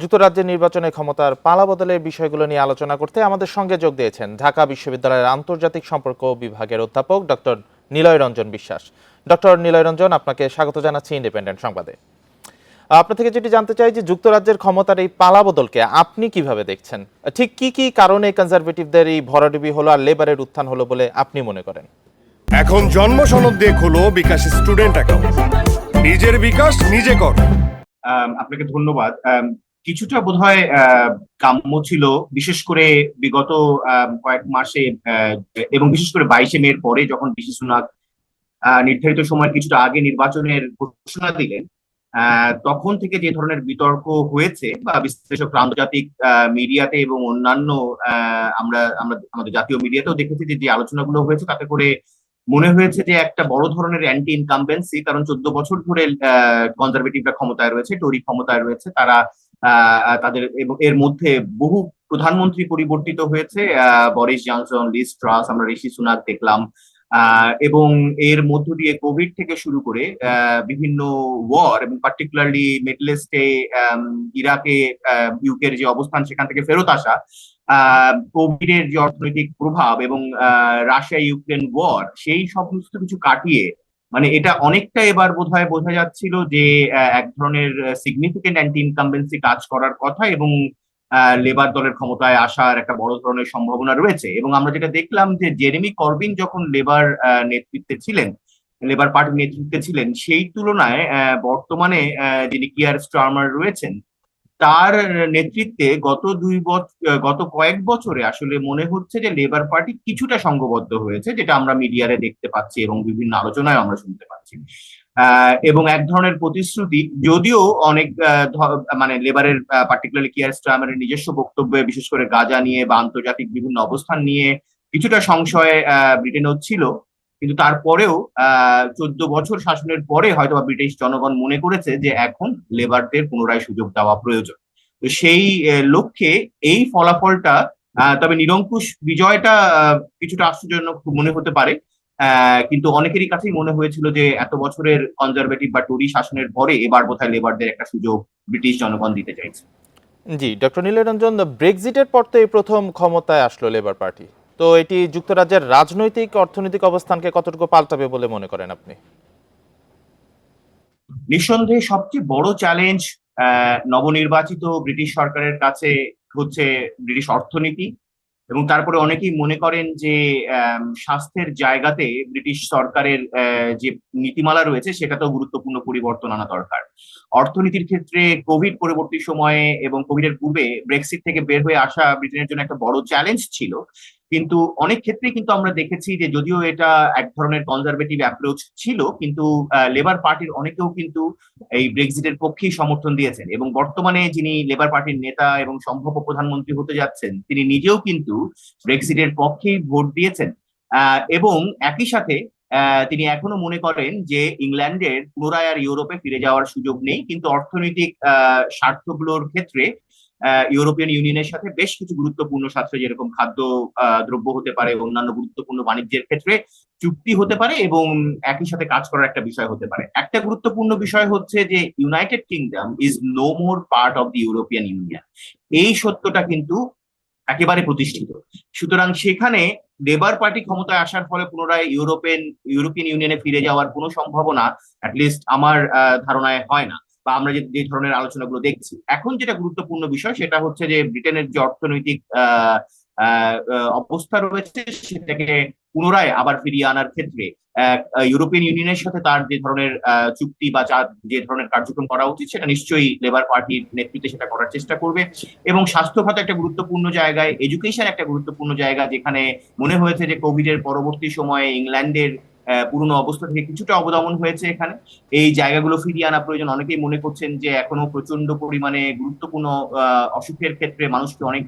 যুক্তরাজ্যের নির্বাচনে ক্ষমতার পালা বদলের বিষয়গুলো নিয়ে আলোচনা করতে আমাদের সঙ্গে যোগ দিয়েছেন ঢাকা বিশ্ববিদ্যালয়ের আন্তর্জাতিক সম্পর্ক বিভাগের অধ্যাপক ডক্টর নিলয় রঞ্জন বিশ্বাস। ডক্টর নিলয় রঞ্জন আপনাকে স্বাগত জানাচ্ছি ইন্ডিপেন্ডেন্ট সংবাদে। আপনার থেকে যেটি জানতে চাই যে যুক্তরাজ্যের ক্ষমতার এই পালা বদলকে আপনি কীভাবে দেখছেন? ঠিক কি কি কারণে কনজারভেটিভদের এই ভরাডুবি হলো আর লেবারের উত্থান হলো বলে আপনি মনে করেন? এখন জন্ম সনদ দিয়ে খোলো বিকাশ স্টুডেন্ট অ্যাকাউন্ট নিজের বিকাশ নিজে কর। আপনাকে ধন্যবাদ। কিছুটা বোধহয় কাম্য ছিল। বিশেষ করে বিগত কয়েক মাসে এবং বিশেষ করে বাইশে মের পরে যখন বিশি সুনাক নির্ধারিত সময়ের কিছুটা আগে নির্বাচনের ঘোষণা দিলেন তখন থেকে যে ধরনের বিতর্ক হয়েছে বা বিশ্লেষক আন্তর্জাতিক মিডিয়াতে এবং অন্যান্য আমরা আমরা আমাদের জাতীয় মিডিয়াতেও দেখেছি যে যে আলোচনাগুলো হয়েছে, তাতে করে মনে হয়েছে যে একটা বড় ধরনের অ্যান্টি ইনকামবেন্সি কারণ চোদ্দ বছর ধরে কনজারভেটিভরা ক্ষমতায় রয়েছে টরি ক্ষমতায় রয়েছে, তারা তাদের এবং এর মধ্যে বহু প্রধানমন্ত্রী পরিবর্তিত হয়েছে বরিস জনসন লিস ট্রাস আমরা ঋষি সুনাক দেখলাম এবং এর মধ্য দিয়ে কোভিড থেকে শুরু করে বিভিন্ন ওয়ার এবং পার্টিকুলারলি মিডল ইস্টে ইরাকে ইউকের যে অবস্থান সেখান থেকে ফেরত আসা কোভিড এর যে অর্থনৈতিক প্রভাব এবং রাশিয়া ইউক্রেন ওয়ার, সেই সমস্ত কিছু কাটিয়ে মানে এটা অনেকটা এবার বোধ হয় বোঝা যাচ্ছিল যে এক ধরনের সিগনিফিকেন্ট অ্যান্টি ইনকামবেন্সি কাজ করার কথা এবং লেবার দলের ক্ষমতায় আসার একটা বড় ধরনের সম্ভাবনা রয়েছে। এবং আমরা যেটা দেখলাম যে জেরেমি করবিন যখন লেবার নেতৃত্বে ছিলেন লেবার পার্টির নেতৃত্বে ছিলেন, সেই তুলনায় বর্তমানে যিনি কিয়ার স্টার্মার রয়েছেন তার নেতৃত্বে গত দুই বছর গত কয়েক বছরে আসলে মনে হচ্ছে যে লেবার পার্টি কিছুটা সংঘবদ্ধ হয়েছে, যেটা আমরা মিডিয়ারে দেখতে পাচ্ছি এবং বিভিন্ন আলোচনায় আমরা শুনতে পাচ্ছি। এবং এক ধরনের প্রতিশ্রুতি, যদিও অনেক মানে লেবারের পার্টিকুলারলি কিয়ার স্টারমারের নিজস্ব বক্তব্যে, বিশেষ করে গাজা নিয়ে বা আন্তর্জাতিক বিভিন্ন অবস্থান নিয়ে কিছুটা সংশয় ব্রিটেনেও ছিল। কিন্তু তারপরেও চোদ্দ বছর শাসনের পরে হয়তো ব্রিটিশ জনগণ মনে করেছে যে এখন লেবারদের পুনরায় সুযোগ দেওয়া প্রয়োজন। তো সেই লক্ষ্যে এই ফলাফলটা তবে নিরঙ্কুশ বিজয়টা কিছুটা আশ্চর্যজনক মনে হতে পারে। কিন্তু অনেকেরই কাছেই মনে হয়েছিল যে এত বছরের কনজারভেটিভ বা টরি শাসনের পরে এবার বোধহয় লেবারদের একটা সুযোগ ব্রিটিশ জনগণ দিতে চাইছে। জি, ডক্টর নীলয় রঞ্জন ব্রেক্সিটের পর তো এই প্রথম ক্ষমতায় আসলো লেবার পার্টি তো এটি যুক্তরাজ্যের রাজনৈতিক, অর্থনৈতিক অবস্থানকে কতটুকু পাল্টাবে বলে মনে করেন আপনি? নিঃসন্দেহে সবচেয়ে বড় চ্যালেঞ্জ নবনির্বাচিত ব্রিটিশ সরকারের কাছে হচ্ছে ব্রিটিশ অর্থনীতি এবং তারপরে অনেকেই মনে করেন যে স্বাস্থ্যের জায়গাতে ব্রিটিশ সরকারের যে নীতিমালা রয়েছে সেটাতেও গুরুত্বপূর্ণ পরিবর্তন আনা দরকার। অর্থনীতির ক্ষেত্রে কোভিড পরবর্তী সময়ে এবং কোভিডের পূর্বে ব্রেক্সিট থেকে বের হয়ে আসা ব্রিটেনের জন্য একটা বড় চ্যালেঞ্জ ছিল। কিন্তু অনেক ক্ষেত্রে কিন্তু আমরা দেখেছি যে যদিও এটা এক ধরনের কনজারভেটিভ অ্যাপ্রোচ ছিল, কিন্তু লেবার পার্টির অনেকেও কিন্তু এই ব্রেক্সিটের পক্ষেই সমর্থন দিয়েছেন এবং বর্তমানে যিনি লেবার পার্টির নেতা এবং সম্ভাব্য প্রধানমন্ত্রী হতে যাচ্ছেন, তিনি নিজেও কিন্তু ব্রেক্সিটের পক্ষেই ভোট দিয়েছেন। এবং একই সাথে তিনি এখনও মনে করেন যে ইংল্যান্ডের পুনরায় আর ইউরোপে ফিরে যাওয়ার সুযোগ নেই, কিন্তু অর্থনৈতিক স্বার্থগুলোর ক্ষেত্রে ইউরোপিয়ান ইউনিয়নের সাথে বেশ কিছু গুরুত্বপূর্ণ স্বার্থ যেরকম খাদ্য দ্রব্য হতে পারে, অন্যান্য গুরুত্বপূর্ণ বাণিজ্যের ক্ষেত্রে চুক্তি হতে পারে এবং একই সাথে কাজ করার একটা বিষয় হতে পারে। একটা গুরুত্বপূর্ণ বিষয় হচ্ছে যে United Kingdom is no more part of the European Union এই সত্যটা কিন্তু একেবারে প্রতিষ্ঠিত। সুতরাং সেখানে লেবার পার্টি ক্ষমতায় আসার ফলে পুনরায় ইউরোপিয়ান ইউরোপিয়ান ইউনিয়নে ফিরে যাওয়ার কোনো সম্ভাবনা অ্যাটলিস্ট আমার ধারণায় হয় না। বা আমরা যে যে ধরনের আলোচনাগুলো দেখছি। এখন যেটা গুরুত্বপূর্ণ বিষয় সেটা হচ্ছে যে, ব্রিটেনের যে অর্থনৈতিক অবস্থা রয়েছে সেটাকে পুনরায় আবার ফিরিয়ে আনার ক্ষেত্রে ইউরোপিয়ান ইউনিয়নের সাথে তার যে ধরনের চুক্তি বা যা- ধরনের কার্যক্রম করা উচিত সেটা নিশ্চয়ই লেবার পার্টির নেতৃত্বে সেটা করার চেষ্টা করবে। এবং স্বাস্থ্য খাত একটা গুরুত্বপূর্ণ জায়গায় এডুকেশন একটা গুরুত্বপূর্ণ জায়গা যেখানে মনে হয়েছে যে কোভিড এর পরবর্তী সময়ে ইংল্যান্ডের পুরনো অবস্থা থেকে কিছুটা অবদমন হয়েছে এখানে। এই জায়গাগুলো ফিরিয়ে আনা প্রয়োজন। অনেকেই মনে করছেন যে এখনও প্রচণ্ড পরিমাণে গুরুত্বপূর্ণ অসুখের ক্ষেত্রে মানুষকে অনেক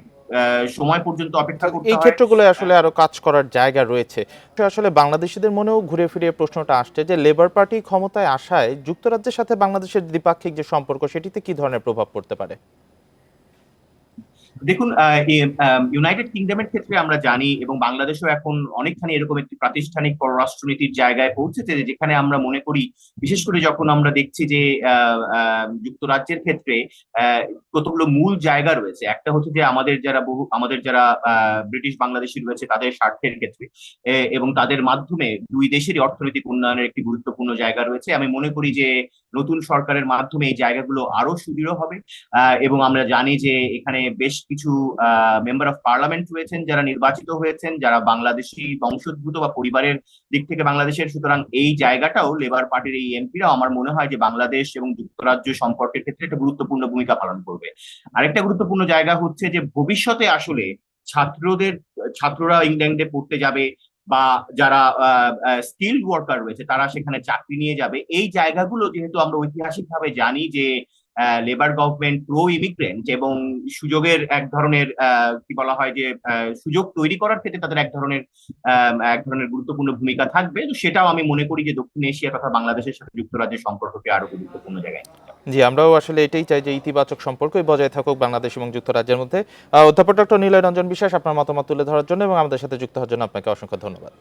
সময় পর্যন্ত অপেক্ষা করতে এই ক্ষেত্রগুলো আসলে আরও কাজ করার জায়গা রয়েছে। আসলে বাংলাদেশিদের মনেও ঘুরে ফিরে প্রশ্নটা আসছে যে লেবার পার্টি ক্ষমতায় আসায় যুক্তরাজ্যের সাথে বাংলাদেশের দ্বিপাক্ষিক যে সম্পর্ক সেটিতে কি ধরনের প্রভাব পড়তে পারে? দেখুন ইউনাইটেড কিংডমের ক্ষেত্রে আমরা জানি এবং বাংলাদেশও এখন অনেকখানি এরকম একটি প্রাতিষ্ঠানিক পররাষ্ট্রনীতির জায়গায় পৌঁছেছে যেখানে আমরা মনে করি, বিশেষ করে যখন আমরা দেখছি যে যুক্তরাজ্যের ক্ষেত্রে কতগুলো মূল জায়গা রয়েছে। একটা হচ্ছে যে আমাদের যারা বহু, আমাদের যারা ব্রিটিশ বাংলাদেশি রয়েছে তাদের স্বার্থের ক্ষেত্রে এবং তাদের মাধ্যমে দুই দেশেরই অর্থনৈতিক উন্নয়নের একটি গুরুত্বপূর্ণ জায়গা রয়েছে। আমি মনে করি যে নতুন সরকারের মাধ্যমে এই জায়গাগুলো আরও সুদৃঢ় হবে এবং আমরা জানি যে এখানে বেশ কিছু মেম্বার অফ পার্লামেন্ট রয়েছেন, যারা নির্বাচিত হয়েছেন, যারা বাংলাদেশি বংশোদ্ভূত বা পরিবারের দিক থেকে বাংলাদেশের। সুতরাং এই জায়গাটাও লেবার পার্টির এই এমপিরাও আমার মনে হয় যে বাংলাদেশ এবং যুক্তরাজ্য সম্পর্কের ক্ষেত্রে একটা গুরুত্বপূর্ণ ভূমিকা পালন করবে। আরেকটা গুরুত্বপূর্ণ জায়গা হচ্ছে যে ভবিষ্যতে আসলে ছাত্রদের, ছাত্ররা ইংল্যান্ডে পড়তে যাবে বা যারা স্কিল ওয়ার্কার রয়েছে, তারা সেখানে চাকরি নিয়ে যাবে। এই জায়গাগুলো যেহেতু আমরা ঐতিহাসিকভাবে জানি যে লেবার গভর্নমেন্ট প্রো ইমিগ্রেন্ট এবং সুযোগের এক ধরনের কি বলা হয় যে সুযোগ তৈরি করার ক্ষেত্রে তাদের এক ধরনের এক ধরনের গুরুত্বপূর্ণ ভূমিকা থাকবে। তো সেটাও আমি মনে করি যে দক্ষিণ এশিয়া তথা বাংলাদেশের সাথে যুক্তরাজ্যের সম্পর্ককে আরও গুরুত্বপূর্ণ জায়গায় জি, আমরাও আসলে এটাই চাই যে ইতিবাচক সম্পর্কই বজায় থাকুক বাংলাদেশ এবং যুক্তরাজ্যের মধ্যে। অধ্যাপক ডক্টর নিলয় রঞ্জন বিশ্বাস, আপনার মতামত তুলে ধরার জন্য এবং আমাদের সাথে যুক্ত হওয়ার জন্য আপনাকে অসংখ্য ধন্যবাদ।